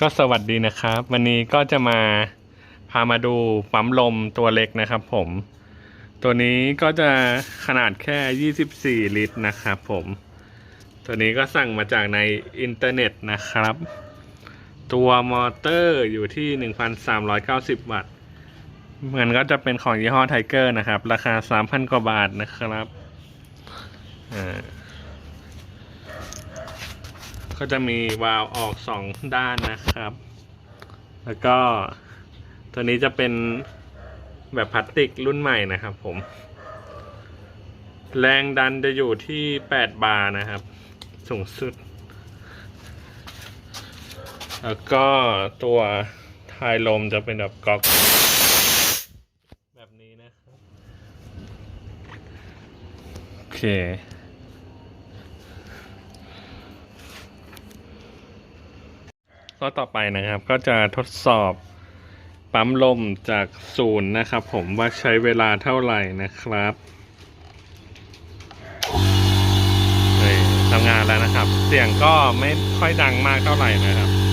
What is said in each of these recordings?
ก็สวัสดีนะครับ วันนี้ก็จะมาพามาดูปั๊มลมตัวเล็กนะครับผม ตัวนี้ก็จะขนาดแค่ 24 ลิตรนะครับผม ตัวนี้ก็สั่งมาจากในอินเทอร์เน็ตนะครับ ตัวมอเตอร์อยู่ที่ 1,390 วัตต์มันก็จะเป็นของยี่ห้อไทเกอร์นะครับ ราคา 3,000 กว่าบาทนะครับอ่า ก็จะมีวาล์วออกสองด้านนะครับ แล้วก็ตัวนี้จะเป็นแบบพลาสติกรุ่นใหม่นะครับผม แรงดันจะอยู่ที่ 8 บาร์นะครับ สูงสุด แล้วก็ตัวท้ายลมจะเป็นแบบก๊อก แบบนี้นะครับ โอเค ข้อต่อไปนะครับ ก็จะทดสอบปั๊มลมจากศูนย์นะครับ ผมว่าใช้เวลาเท่าไหร่นะครับเฮ้ยทำงานแล้วนะครับ เสียงก็ไม่ค่อยดังมากเท่าไหร่นะครับ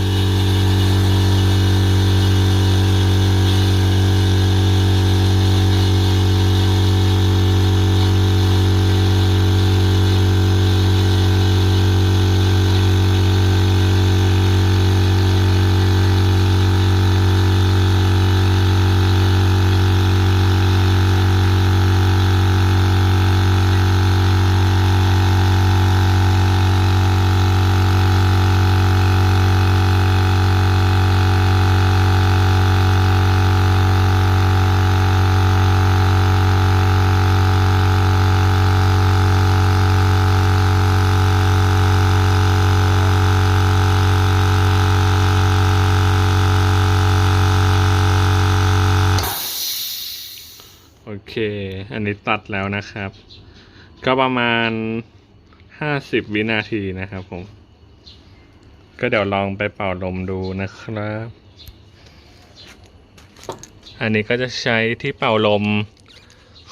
เค อันนี้ตัดแล้วนะครับ ก็ประมาณห้าสิบวินาทีนะครับผม ก็เดี๋ยวลองไปเป่าลมดูนะครับ อันนี้ก็จะใช้ที่เป่าลม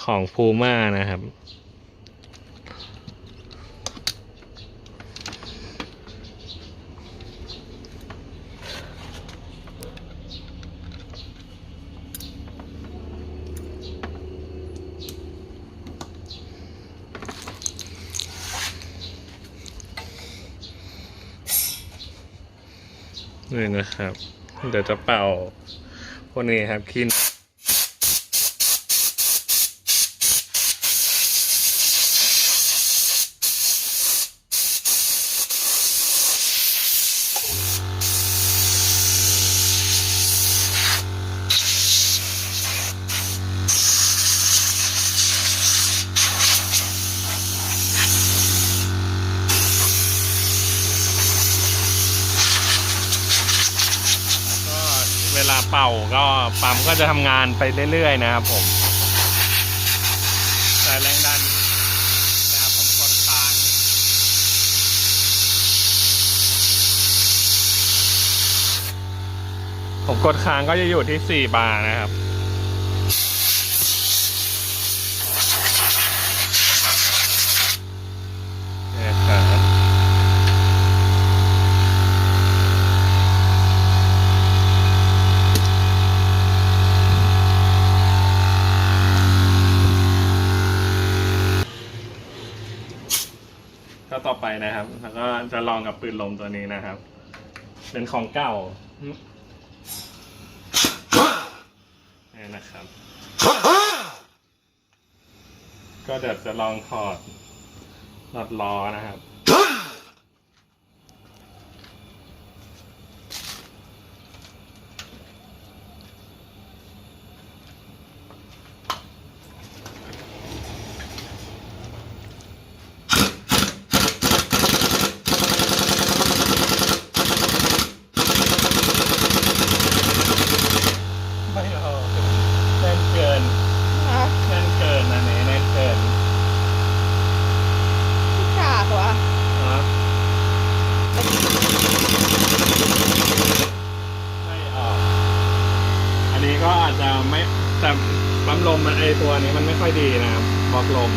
ของพูม่านะครับ นี่นะครับ เดี๋ยวจะเป่าพวกนี้ครับคินก็ เวลาเป่าก็ปั๊มก็จะทำงานไปเรื่อยๆนะครับผมแต่แรงดันนะครับผมกดค้างผมกดค้างก็จะอยู่ที่ 4 บาร์นะครับ เนี่ยครับ ก็ ต่อไปนะครับ แล้วก็จะลองกับปืนลมตัวนี้นะครับ เป็นของเก่านี่นะครับ ก็เดี๋ยวจะลองถอดหลอดล้อนะครับ ไม่ออกแน่นเกินอะแน่นเกินอันนี้แน่นเกินพี่กากวะครับไม่ออก อันนี้ก็อาจจะไม่แต่ปั๊มลมมันไอตัวนี้มันไม่ค่อยดีนะครับบล็อกลม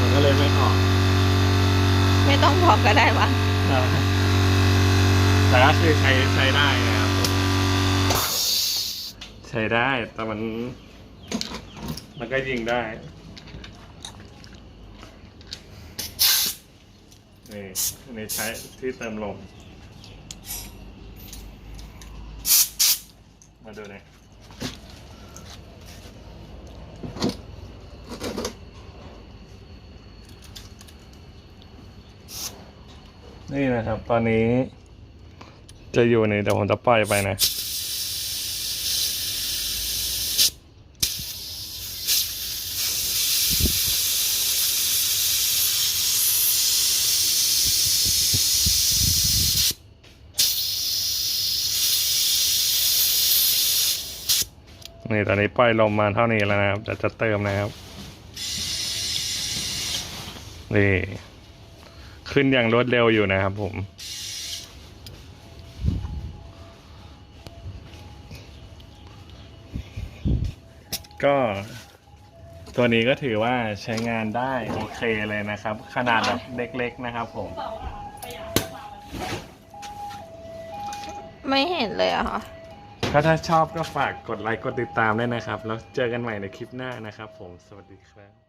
มันก็เลยไม่ออกไม่ต้องบอกก็ได้วะนะแต่ก็คือใช้ใช้ได้นะครับผมใช้ได้ แต่มัน มันก็ยิงได้นี่อันใช้ที่เติมลม มาดูนะนี่นะครับ ตอนนี้จะอยู่ในเดี๋ยวผมจะปล่อยไปนะ นี่ตอนนี้ปล่อยลมมาเท่านี้แล้วนะครับจะจะเติมนะครับนี่ขึ้นอย่างรวดเร็วอยู่นะครับผม ก็ตัวนี้ก็ถือว่าใช้งานได้โอเคเลยนะครับ ขนาดแบบเล็กๆนะครับผม ไม่เห็นเลยอะค่ะ ก็ถ้าชอบก็ฝากกดไลค์กดติดตามด้วยนะครับ แล้วเจอกันใหม่ในคลิปหน้านะครับผมสวัสดีครับ